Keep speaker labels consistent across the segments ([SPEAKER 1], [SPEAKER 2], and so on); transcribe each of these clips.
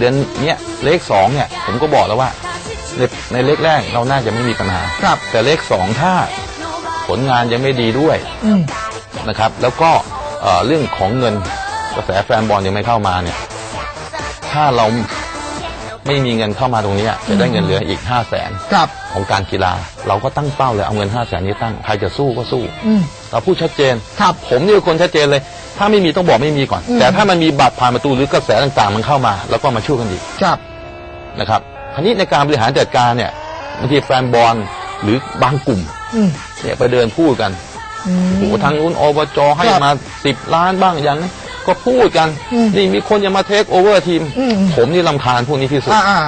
[SPEAKER 1] เดือนเนี้ยเลขสองเนี่ยผมก็บอกแล้วว่าในในเลขแรกเราน่าจะไม่มีปัญหา
[SPEAKER 2] ครับ
[SPEAKER 1] แต่เลขสองถ้าผลงานยังไม่ดีด้วย
[SPEAKER 2] อืม
[SPEAKER 1] นะครับ แล้วก็เอ่อเรื่องของเงินกระแสแฟนบอลยังไม่เข้ามาเนี่ย ถ้าเราไม่มีเงินเข้ามาตรงเนี้ยจะได้เงินเหลืออีกห้าแสน
[SPEAKER 2] ครับ
[SPEAKER 1] ของการกีฬา เราก็ตั้งเป้าเลยเอาเงินห้าแสนนี้ตั้งใครจะสู้ก็สู้
[SPEAKER 2] อืม
[SPEAKER 1] เราพูดชัดเจน
[SPEAKER 2] ครับ
[SPEAKER 1] ผมนี่เป็นคนชัดเจนเลย ถ้าไม่มีต้องบอกไม่มีก่อน
[SPEAKER 2] อืม
[SPEAKER 1] แต่ถ้ามันมีบัตรผ่านประตูหรือกระแสต่างๆ มันเข้ามา แล้วก็มาช่วยกันอีก
[SPEAKER 2] ครับ
[SPEAKER 1] นะครับคราวนี้ในการบริหารจัดการเนี่ยบางทีแฟนบอลหรือบางกลุ่ม
[SPEAKER 2] อืม
[SPEAKER 1] เนี่ยไปเดินพูดกัน
[SPEAKER 2] อืม
[SPEAKER 1] โอ้โหทางนู้นอบจให้
[SPEAKER 2] ครับ
[SPEAKER 1] มาสิบล้านบ้างอย่างนั้นก็พูดกัน
[SPEAKER 2] อืม
[SPEAKER 1] นี่มีคนจะมาเทคโอเวอร์ทีม
[SPEAKER 2] อืม
[SPEAKER 1] ผมนี่ลำคาญพวกนี้ที่สุด
[SPEAKER 2] อ่าอ่า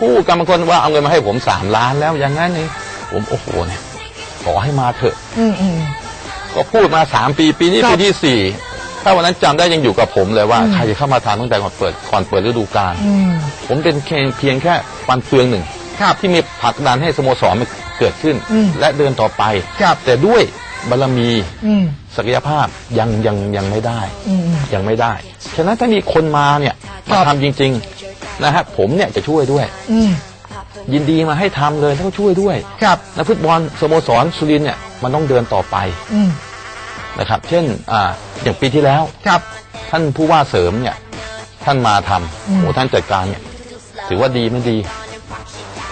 [SPEAKER 1] พูดกันบางคนว่าเอาเงินมาให้ผมสามล้านแล้วอย่างนั้นนี่ผมโอ้โหเนี่ยขอให้มาเถอะ
[SPEAKER 2] อืมอืม
[SPEAKER 1] ก็พูดมาสามปีปีนี้
[SPEAKER 2] ครับ
[SPEAKER 1] ปีที่สี่ถ้าวันนั้นจำได้ยังอยู่กับผมเลยว่า
[SPEAKER 2] อืม
[SPEAKER 1] ใครจะเข้ามาทานตั้งแต่ก่อนเปิดก่อนเปิดฤดูกาล
[SPEAKER 2] อืม
[SPEAKER 1] ผมเป็นเพียงเพียงแค่ฟันเฟืองหนึ่ง
[SPEAKER 2] ครับ
[SPEAKER 1] ที่มีผลักดันให้สโมสรมันเกิดขึ้น
[SPEAKER 2] อืม
[SPEAKER 1] และเดินต่อไป
[SPEAKER 2] ครับ
[SPEAKER 1] แต่ด้วยบารมี
[SPEAKER 2] อืม
[SPEAKER 1] ศักยภาพยังยังยังไม่ได้
[SPEAKER 2] อืมอืม
[SPEAKER 1] ยังไม่ได้ ฉะนั้นถ้ามีคนมาเนี่ย
[SPEAKER 2] ครั
[SPEAKER 1] มา
[SPEAKER 2] บ
[SPEAKER 1] ทำจริงๆนะฮะผมเนี่ยจะช่วยด้วย
[SPEAKER 2] อืม
[SPEAKER 1] ยินดีมาให้ทำเลยแล้วก็ช่วยด้วย
[SPEAKER 2] ครับ
[SPEAKER 1] นักฟุตบอลสโมสรสุรินทร์เนี่ย มันต้องเดินต่อไป
[SPEAKER 2] อืม
[SPEAKER 1] นะครับ เช่นอ่าอย่างปีที่แล้ว
[SPEAKER 2] ครับ
[SPEAKER 1] ท่านผู้ว่าเสริมเนี่ย ท่านมาทำ
[SPEAKER 2] อืม
[SPEAKER 1] โอ้ท่านจัดการเนี่ย ถือว่าดีไม่ดี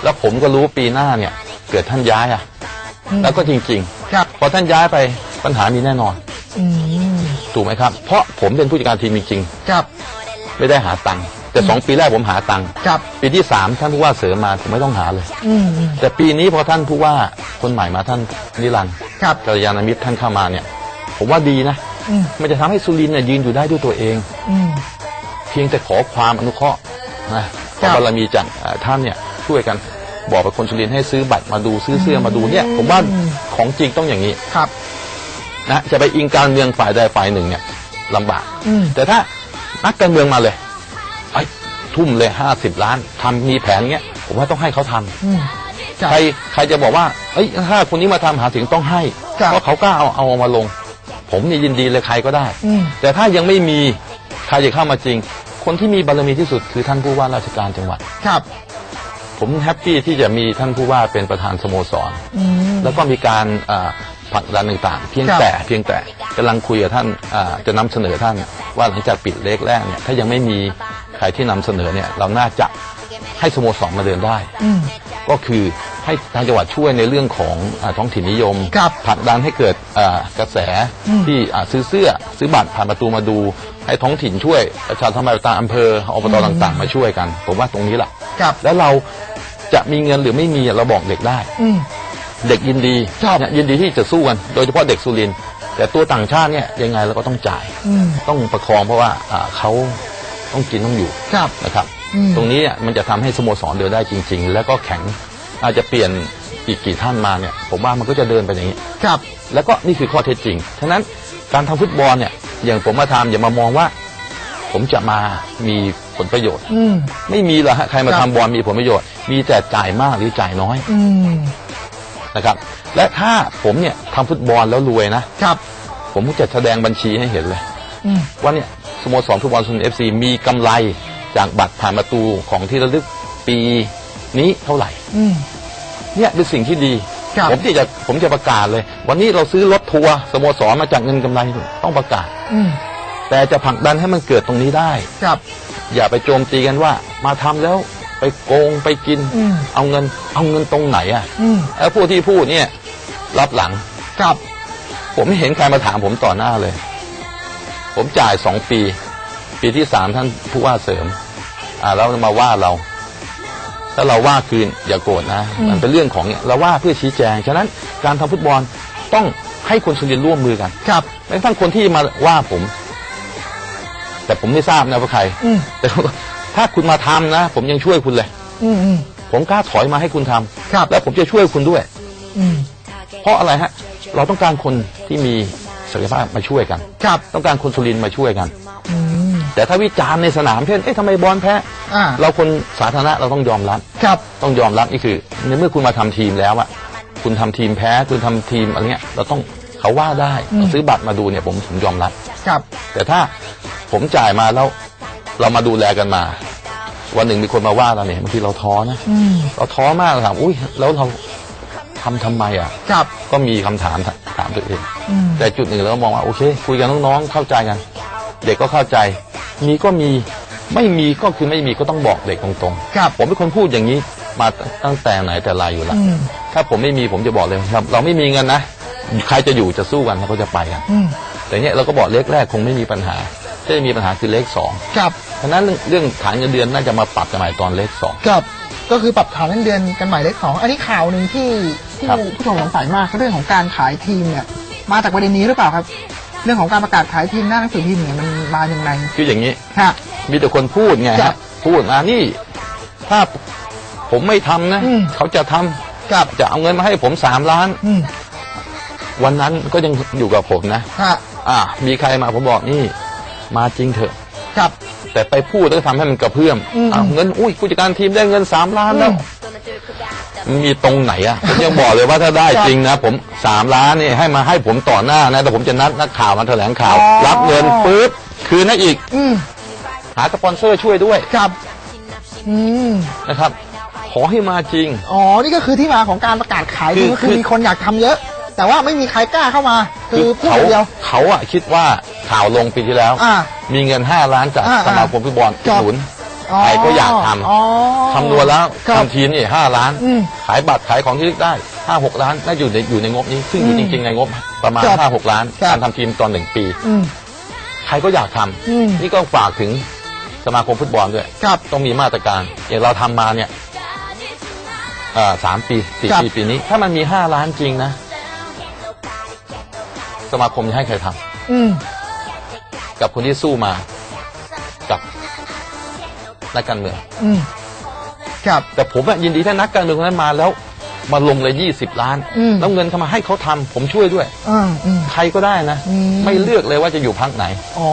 [SPEAKER 1] แล้วผมก็รู้ปีหน้าเนี่ย เกิดท่านย้ายอะ
[SPEAKER 2] อืม
[SPEAKER 1] แล้วก็จริง
[SPEAKER 2] ครับ
[SPEAKER 1] ๆพอท่านย้ายไปปัญหามีแน่นอน
[SPEAKER 2] อืม
[SPEAKER 1] ถูกไหมครับ เพราะผมเป็นผู้จัดการทีมจริง
[SPEAKER 2] ครับ
[SPEAKER 1] ๆไม่ได้หาตังค์ แต่สองปีแรกผมหาตังค์
[SPEAKER 2] ครับ
[SPEAKER 1] ปีที่สามท่านผู้ว่าเสริมมาผมไม่ต้องหาเลย
[SPEAKER 2] อืมอืม
[SPEAKER 1] แต่ปีนี้พอท่านผู้ว่าคนใหม่มาท่านนิรันดร์
[SPEAKER 2] ครับ
[SPEAKER 1] กัลยาณมิตรท่านเข้ามาเนี่ย ผมว่าดีนะ
[SPEAKER 2] อืม
[SPEAKER 1] มันจะทำให้สุรินทร์เนี่ยยืนอยู่ได้ด้วยตัวเอง
[SPEAKER 2] อืม
[SPEAKER 1] เพียงแต่ขอความอนุเคราะห์นะข
[SPEAKER 2] ครั
[SPEAKER 1] อบ บารมีจากเอ่อท่านเนี่ยช่วยกันบอกไปคนสุรินทร์ให้ซื้อบัตรมาดูซื้อเสื้อมาดูเนี่ย ผมว่าของจริงต้องอย่างนี้
[SPEAKER 2] ครับ
[SPEAKER 1] นะจะไปอิงการเมืองฝ่ายใดฝ่ายหนึ่งเนี่ยลำบาก
[SPEAKER 2] อืม
[SPEAKER 1] แต่ถ้านักการเมืองมาเลยไอ้ย ทุ่มเลยห้าสิบล้านทำมีแผนเงี้ยผมว่าต้องให้เขาทำ
[SPEAKER 2] อืมครับ
[SPEAKER 1] ใครใครจะบอกว่าเอ้ยถ้าคนนี้มาทำหาเสียงต้องให้
[SPEAKER 2] ครับ
[SPEAKER 1] เพราะเขากล้าเอาเอามาลง ผมนี่ยินดีเลยใครก็ได้
[SPEAKER 2] อืม
[SPEAKER 1] แต่ถ้ายังไม่มีใครจะเข้ามาจริง คนที่มีบารมีที่สุดคือท่านผู้ว่าราชการจังหวัด
[SPEAKER 2] ครับ
[SPEAKER 1] ผมแฮปปี้ที่จะมีท่านผู้ว่าเป็นประธานสโมสร
[SPEAKER 2] อืม
[SPEAKER 1] แล้วก็มีการอ่าผลักดันต่างๆ เพียง
[SPEAKER 2] ครับ
[SPEAKER 1] แต่เพียงแต่กำลังคุยกับท่านอ่าจะนำเสนอท่านว่าหลังจากปิดเลขแรกเนี่ยถ้ายังไม่มี ใครที่นำเสนอเนี่ยเราน่าจะให้สโมสรมาเดินได้
[SPEAKER 2] อืม
[SPEAKER 1] ก็คือให้ทางจังหวัดช่วยในเรื่องของอาท้องถิ่นนิยม
[SPEAKER 2] ครับ
[SPEAKER 1] ผลักดันให้เกิดอ่ากระแส
[SPEAKER 2] อืม
[SPEAKER 1] ที่อ่าซื้อเสื้อซื้อบัตรผ่านประตูมาดู ให้ท้องถิ่นช่วยประชาสัมพันธ์ตามอำเภออบตต่าง ๆ มาช่วยกัน ผมว่าตรงนี้แหละ
[SPEAKER 2] ครับ
[SPEAKER 1] แล้วเราจะมีเงินหรือไม่มีเราบอกเด็กได้
[SPEAKER 2] อืม
[SPEAKER 1] เด็กยินดี
[SPEAKER 2] ครับ
[SPEAKER 1] เนี่ยยินดีที่จะสู้กัน โดยเฉพาะเด็กสุรินทร์แต่ตัวต่างชาติเนี่ยยังไงเราก็ต้องจ่าย
[SPEAKER 2] อืม
[SPEAKER 1] ต้องประคองเพราะว่าอ่าเขา ต้องกินต้องอยู่
[SPEAKER 2] ครับ
[SPEAKER 1] นะครับ
[SPEAKER 2] อืม
[SPEAKER 1] ตรงนี้เนี่ยมันจะทำให้สโมสรเดินได้จริง ๆ แล้วก็แข็งอาจจะเปลี่ยนอีกกี่ท่านมาเนี่ย ผมว่ามันก็จะเดินไปอย่างนี้
[SPEAKER 2] ครับ
[SPEAKER 1] แล้วก็นี่คือข้อเท็จจริงฉะนั้นการทำฟุตบอลเนี่ย อย่างผมมาทำอย่ามามองว่า ผมจะมามีผลประโยชน์
[SPEAKER 2] อืม
[SPEAKER 1] ไม่มีหรอกฮะใครมา
[SPEAKER 2] ครั
[SPEAKER 1] ทำ
[SPEAKER 2] บ
[SPEAKER 1] บอลมีผลประโยชน์ มีแต่จ่ายมากหรือจ่ายน้อย
[SPEAKER 2] อืม
[SPEAKER 1] นะครับ และถ้าผมเนี่ยทำฟุตบอลแล้วรวยนะ
[SPEAKER 2] ครับ
[SPEAKER 1] ผมก็จะแสดงบัญชีให้เห็นเลย
[SPEAKER 2] อืม
[SPEAKER 1] ว่าเนี่ยส โมสรฟุตบอลซุนเอฟซีมีกำไรจากบัตรผ่านประตูของที่ระลึกปีนี้เท่าไหร่
[SPEAKER 2] อืม
[SPEAKER 1] เนี่ยเป็นสิ่งที่ดี
[SPEAKER 2] ครับ
[SPEAKER 1] ผมที่จะผมจะประกาศเลย วันนี้เราซื้อรถทัวร์สโมสรมาจากเงินกำไรต้องประกาศ
[SPEAKER 2] อืม
[SPEAKER 1] แต่จะผลักดันให้มันเกิดตรงนี้ได้
[SPEAKER 2] ครับ
[SPEAKER 1] อย่าไปโจมตีกันว่า มาทำแล้วไปโกงไปกิน
[SPEAKER 2] อืม
[SPEAKER 1] เอาเงิน เอาเงินตรงไหนอะ
[SPEAKER 2] อืม
[SPEAKER 1] แล้วผู้ที่พูดเนี่ย รับหลัง
[SPEAKER 2] ครับ
[SPEAKER 1] ผมไม่เห็นใครมาถามผมต่อหน้าเลย ผมจ่ายสองปี ปีที่สามท่านผู้ว่าเสริม อ่าแล้วมาว่าเราถ้าเราว่าคืนอย่าโกรธนะ
[SPEAKER 2] อืม
[SPEAKER 1] มันเป็นเรื่องของเนี่ยเราว่าเพื่อชี้แจง ฉะนั้นการทำฟุตบอลต้องให้คนสุรินทร์ร่วมมือกัน
[SPEAKER 2] ครับ
[SPEAKER 1] แม้กระทั่งคนที่มาว่าผม แต่ผมไม่ทราบนะว่าใคร
[SPEAKER 2] อืม
[SPEAKER 1] แต่ว่าถ้าคุณมาทำนะ ผมยังช่วยคุณเลย
[SPEAKER 2] อืมอืม
[SPEAKER 1] ผมกล้าถอยมาให้คุณทำ
[SPEAKER 2] ครับ
[SPEAKER 1] แล้วผมจะช่วยคุณด้วย
[SPEAKER 2] อืม
[SPEAKER 1] เพราะอะไรฮะ เราต้องการคนที่มี ศักยภาพมาช่วยกัน
[SPEAKER 2] ครับ
[SPEAKER 1] ต้องการคนสุรินทร์มาช่วยกัน
[SPEAKER 2] อืม
[SPEAKER 1] แต่ถ้าวิจารณ์ในสนามเช่น เอ๊ะทำไมบอลแพ้
[SPEAKER 2] อ่า
[SPEAKER 1] เราคนสาธารณะเราต้องยอมรับ
[SPEAKER 2] ครับ
[SPEAKER 1] ต้องยอมรับนี่คือในเมื่อคุณมาทำทีมแล้วอะคุณทำทีมแพ้ คุณทำทีมอะไรเงี้ย เราต้องเขาว่าได้
[SPEAKER 2] อืม
[SPEAKER 1] เราซื้อบัตรมาดูเนี่ยผมผมยอมรับ
[SPEAKER 2] ครับ
[SPEAKER 1] แต่ถ้าผมจ่ายมาแล้วเรามาดูแลกันมา วันหนึ่งมีคนมาว่าเราเนี่ยบางทีเราท้อนะ
[SPEAKER 2] อืม
[SPEAKER 1] เราท้อมากถามอุ้ยแล้วเรา ทำทำไมอะ
[SPEAKER 2] กับ
[SPEAKER 1] ก็มีคำถามถามตัวเอง
[SPEAKER 2] อืม
[SPEAKER 1] แต่จุดหนึ่งเราก็มองว่าโอเค คุยกันน้องๆเข้าใจกันเด็กก็เข้าใจ มีก็มีไม่มีก็คือไม่มีก็ต้องบอกเด็กตรง
[SPEAKER 2] กับ
[SPEAKER 1] ๆผมเป็นคนพูดอย่างนี้มาตั้งแต่ไหนแต่ไรอยู่แล้ว
[SPEAKER 2] อืม
[SPEAKER 1] ถ้าผมไม่มีผมจะบอกเลยครับ เราไม่มีเงินนะใครจะอยู่จะสู้กันเราก็จะไปกัน
[SPEAKER 2] อืม
[SPEAKER 1] แต่เนี้ยเราก็บอกเลขแรกคงไม่มีปัญหาที่จะมีปัญหาคือเลขสอง
[SPEAKER 2] กับ
[SPEAKER 1] ฉะนั้นเรื่องเรื่องฐานเงินเดือนน่าจะมาปรับกันใหม่ตอนเลขสอง
[SPEAKER 2] กับ ก็คือปรับฐานเงินเดือนกันใหม่เลขสองอันนี้ข่าวหนึ่งที่ ที่
[SPEAKER 1] ครับ
[SPEAKER 2] ผู้ชมสงสัยมากคือเรื่องของการขายทีมเนี่ยมาจากประเด็นนี้หรือเปล่าครับ เรื่องของการประกาศขายทีมหน้าหนังสือพิมพ์เนี่ยมันมาอย่างไร
[SPEAKER 1] คืออย่างนี้
[SPEAKER 2] ฮะ
[SPEAKER 1] มีแต่คนพูดไง
[SPEAKER 2] ครั
[SPEAKER 1] ฮะ
[SPEAKER 2] บ
[SPEAKER 1] พูดมานี่ ถ้าผมไม่ทำนะ
[SPEAKER 2] อืม
[SPEAKER 1] เขาจะทำ
[SPEAKER 2] กับ
[SPEAKER 1] จะเอาเงินมาให้ผมสามล้าน
[SPEAKER 2] อืม
[SPEAKER 1] วันนั้นก็ยังอยู่กับผมนะ
[SPEAKER 2] ฮะ
[SPEAKER 1] อ่า มีใครมาผมบอกนี่ มาจริงเถอะ
[SPEAKER 2] กับ
[SPEAKER 1] แต่ไปพูดแล้วทำให้มันกระเพื่อม
[SPEAKER 2] อืม
[SPEAKER 1] อ่าเงินอุ้ยผู้จัดการทีมได้เงินสามล้าน
[SPEAKER 2] อื
[SPEAKER 1] แล้ว
[SPEAKER 2] ม
[SPEAKER 1] มัน มีตรงไหนอะผมยังบอกเลยว่าถ้าได้
[SPEAKER 2] ครับ
[SPEAKER 1] จริงนะ ผมสามล้านนี่ให้มาให้ผมต่อหน้านะ แต่ผมจะนัดนักข่าวมาแถลงข่าว
[SPEAKER 2] อ๋อ
[SPEAKER 1] รับเงินปุ๊บคืนให้อีก
[SPEAKER 2] อืม
[SPEAKER 1] หาสปอนเซอร์ช่วยด้วย
[SPEAKER 2] กับอืม
[SPEAKER 1] นะครับ ขอให้มาจริง
[SPEAKER 2] อ๋อ นี่ก็คือที่มาของการประกาศขาย
[SPEAKER 1] คือ
[SPEAKER 2] ทีมก็คือ
[SPEAKER 1] คือ
[SPEAKER 2] มีคนอยากทำเยอะ แต่ว่าไม่มีใครกล้าเข้ามา คือพูด
[SPEAKER 1] เขา
[SPEAKER 2] คนเดียว
[SPEAKER 1] เขาอะคิดว่าข่าวลงปีที่แล้ว
[SPEAKER 2] อ่า
[SPEAKER 1] มีเงินห้าล้านจาก
[SPEAKER 2] อ่า
[SPEAKER 1] สมาคมฟุตบอล
[SPEAKER 2] ครับ
[SPEAKER 1] ศูนย์ ใครก็อยากทำ
[SPEAKER 2] อ๋อ
[SPEAKER 1] คำนวณแล้ว
[SPEAKER 2] ครับ
[SPEAKER 1] ทำทีมนี่ห้าล้าน
[SPEAKER 2] อืม
[SPEAKER 1] ขายบัตรขายของที่ลึกได้ห้าหกล้านน่าอยู่ในอยู่ในงบนี้ ซึ่งอยู่
[SPEAKER 2] อื
[SPEAKER 1] จ
[SPEAKER 2] ม
[SPEAKER 1] ริง ๆ ในงบประมาณ
[SPEAKER 2] ครับ
[SPEAKER 1] ห้าหกล้าน
[SPEAKER 2] ครับ
[SPEAKER 1] การทำทีมตอนหนึ่งปี
[SPEAKER 2] อืม
[SPEAKER 1] ใครก็อยากทำ
[SPEAKER 2] อืม
[SPEAKER 1] นี่ก็ฝากถึงสมาคมฟุตบอลด้วย
[SPEAKER 2] กับ
[SPEAKER 1] ต้องมีมาตรการอย่างเราทำมาเนี่ยเอ่อสามปีสี่
[SPEAKER 2] ครับ
[SPEAKER 1] ปีปีนี้ ถ้ามันมีห้าล้านจริงนะ สมาคมจะให้ใครทำ
[SPEAKER 2] อืม
[SPEAKER 1] กับคนที่สู้มากับ นักการเมือง
[SPEAKER 2] อืมกับ
[SPEAKER 1] แต่ผมอะยินดีถ้านักการเมืองคนนั้นมาแล้วมาลงเลยยี่สิบล้าน
[SPEAKER 2] อืม
[SPEAKER 1] แล้วเงินเขามาให้เขาทำผมช่วยด้วย
[SPEAKER 2] อ่าอืม
[SPEAKER 1] ใครก็ได้นะ
[SPEAKER 2] อืม
[SPEAKER 1] ไม่เลือกเลยว่าจะอยู่พักไหน
[SPEAKER 2] อ๋อ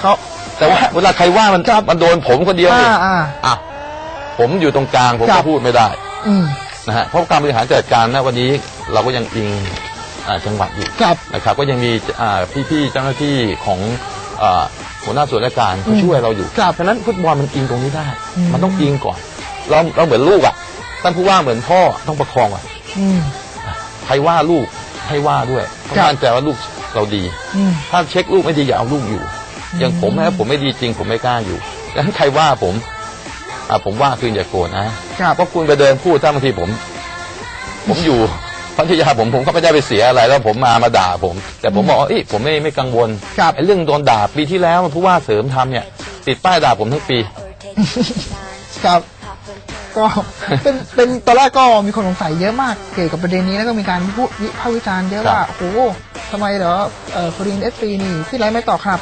[SPEAKER 2] เขา
[SPEAKER 1] แต่ว่าเวลาใครว่ามัน
[SPEAKER 2] ครับ
[SPEAKER 1] มันโดนผมคนเดียว
[SPEAKER 2] อ่า
[SPEAKER 1] เนี่ย
[SPEAKER 2] อ่า
[SPEAKER 1] อะผมอยู่ตรงกลางผม
[SPEAKER 2] ครั
[SPEAKER 1] ก็
[SPEAKER 2] บ
[SPEAKER 1] พูดไม่ได้
[SPEAKER 2] อืม
[SPEAKER 1] นะฮะเพราะการบริหารจัดการนะวันนี้เราก็ยังอิงอ่าจังหวัดอยู่
[SPEAKER 2] กับ
[SPEAKER 1] นะครับก็ยังมีอ่าพี่ๆเจ้าหน้าที่ของ อ่าหัวหน้าส่วนราชการเขาช่วยเราอยู่
[SPEAKER 2] ครับ
[SPEAKER 1] ฉะนั้นฟุตบอลมันอิงตรงนี้ได้
[SPEAKER 2] อืม
[SPEAKER 1] มันต้องอิงก่อน เราเราเหมือนลูกอะท่านผู้ว่าเหมือนพ่อต้องประคองอะ
[SPEAKER 2] อืม
[SPEAKER 1] ใครว่าลูกให้ว่าด้วยต้อง
[SPEAKER 2] ครับ
[SPEAKER 1] มั่นใจว่าลูกเราดี
[SPEAKER 2] อืม
[SPEAKER 1] ถ้าเช็คลูกไม่ดีอย่าเอาลูกอยู่ อย่างผมนะผมไม่ดีจริง ผมไม่กล้าอยู่ดังนั้นใครว่าผมอ่าผมว่าคืออย่าโกรธนะครับ เพราะคุณไปเดินพูดถ้าบางทีผม ผมอยู่ พัทยาผมผมก็ไม่ได้ไปเสียอะไรแล้วผมมามาด่าผม แต่ผมบอกว่าเอ้ยผมไม่ไม่กังวล
[SPEAKER 2] ครับ
[SPEAKER 1] ไอ้เรื่องโดนด่าปีที่แล้วผู้ว่าเสริมทำเนี่ย ติดป้ายด่าผมทั้งปี
[SPEAKER 2] ครับ ก็เป็นเป็นตอนแรกก็มีคนสงสัยเยอะมากเกี่ยวกับประเด็นนี้แล้วก็มีการพูดวิพากษ์วิจารณ์เยอะ
[SPEAKER 1] ครับ
[SPEAKER 2] ว่าโอ้โหทำไมเหรอเอ่อฟรีนเอสซีนี่ที่ไรไม่ต่อขนาด